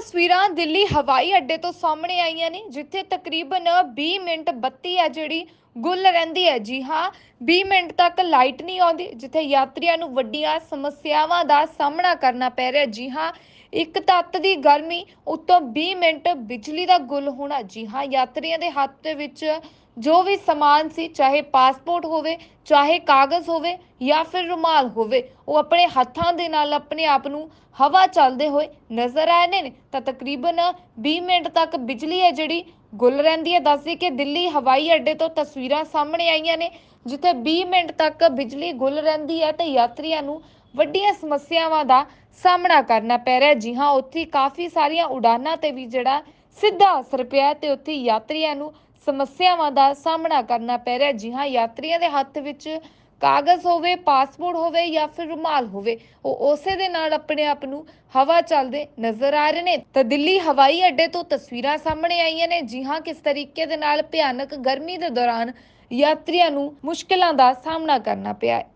ਤਸਵੀਰਾਂ ਦਿੱਲੀ ਹਵਾਈ ਅੱਡੇ ਤੋਂ ਸਾਹਮਣੇ ਆਈਆਂ ਨੇ, ਜਿੱਥੇ ਤਕਰੀਬਨ 20 ਮਿੰਟ ਬੱਤੀ ਹੈ ਜਿਹੜੀ ਗੁੱਲ ਰਹਿੰਦੀ ਹੈ। ਜੀ ਹਾਂ 20 ਮਿੰਟ ਤੱਕ ਲਾਈਟ ਨਹੀਂ ਆਉਂਦੀ, ਜਿੱਥੇ ਯਾਤਰੀਆਂ ਨੂੰ ਵੱਡੀਆਂ ਸਮੱਸਿਆਵਾਂ ਦਾ ਸਾਹਮਣਾ ਕਰਨਾ ਪੈ ਰਿਹਾ। ਜੀ ਹਾਂ, ਇੱਕ ਤੱਤ ਦੀ ਗਰਮੀ, ਉੱਤੋਂ 20 ਮਿੰਟ ਬਿਜਲੀ ਦਾ ਗੁੱਲ ਹੋਣਾ। ਜੀ ਹਾਂ, ਯਾਤਰੀਆਂ ਦੇ ਹੱਥ ਦੇ ਵਿੱਚ ਜੋ ਵੀ ਸਮਾਨ ਸੀ, ਚਾਹੇ ਪਾਸਪੋਰਟ ਹੋਵੇ, ਚਾਹੇ ਕਾਗਜ਼ ਹੋਵੇ ਜਾਂ ਫਿਰ ਰੁਮਾਲ ਹੋਵੇ, ਉਹ ਆਪਣੇ ਹੱਥਾਂ ਦੇ ਨਾਲ ਆਪਣੇ ਆਪ ਨੂੰ ਹਵਾ ਚੱਲਦੇ ਹੋਏ ਨਜ਼ਰ ਆਏ ਨੇ। ਤਾਂ ਤਕਰੀਬਨ 20 ਮਿੰਟ ਤੱਕ ਬਿਜਲੀ ਹੈ ਜਿਹੜੀ ਗੁੱਲ ਰਹਿੰਦੀ ਹੈ। ਦੱਸਦੀ ਕਿ ਦਿੱਲੀ ਹਵਾਈ ਅੱਡੇ ਤੋਂ ਤਸਵੀਰਾਂ ਸਾਹਮਣੇ ਆਈਆਂ ਨੇ, ਜਿੱਥੇ 20 ਮਿੰਟ ਤੱਕ ਬਿਜਲੀ ਗੁੱਲ ਰਹਿੰਦੀ ਹੈ ਤੇ ਯਾਤਰੀਆਂ ਨੂੰ ਵੱਡੀਆਂ ਸਮੱਸਿਆਵਾਂ ਦਾ ਸਾਹਮਣਾ ਕਰਨਾ ਪੈ ਰਿਹਾ ਜੀ ਹਾਂ, ਉੱਥੇ ਕਾਫੀ ਸਾਰੀਆਂ ਉਡਾਨਾਂ ਤੇ ਵੀ ਜਿਹੜਾ ਸਿੱਧਾ ਅਸਰ ਪਿਆ ਤੇ ਉੱਥੇ ਯਾਤਰੀਆਂ ਨੂੰ ਸਮੱਸਿਆਵਾਂ ਦਾ ਸਾਹਮਣਾ ਕਰਨਾ ਪੈ ਰਿਹਾ ਜੀ ਹਾਂ, ਯਾਤਰੀਆਂ ਦੇ ਹੱਥ ਵਿੱਚ ਕਾਗਜ਼ ਹੋਵੇ, ਪਾਸਪੋਰਟ ਹੋਵੇ ਜਾਂ ਫਿਰ ਰੁਮਾਲ ਹੋਵੇ, ਉਹ ਉਸੇ ਦੇ ਨਾਲ ਆਪਣੇ ਆਪ ਨੂੰ ਹਵਾ ਚੱਲਦੇ ਨਜ਼ਰ ਆ ਰਹੇ ਨੇ। ਤਾਂ ਦਿੱਲੀ ਹਵਾਈ ਅੱਡੇ ਤੋਂ ਤਸਵੀਰਾਂ ਸਾਹਮਣੇ ਆਈਆਂ ਨੇ, ਜੀ ਹਾਂ, ਕਿਸ ਤਰੀਕੇ ਦੇ ਨਾਲ ਭਿਆਨਕ ਗਰਮੀ ਦੇ ਦੌਰਾਨ ਯਾਤਰੀਆਂ ਨੂੰ ਮੁਸ਼ਕਲਾਂ ਦਾ ਸਾਹਮਣਾ ਕਰਨਾ ਪਿਆ ਹੈ।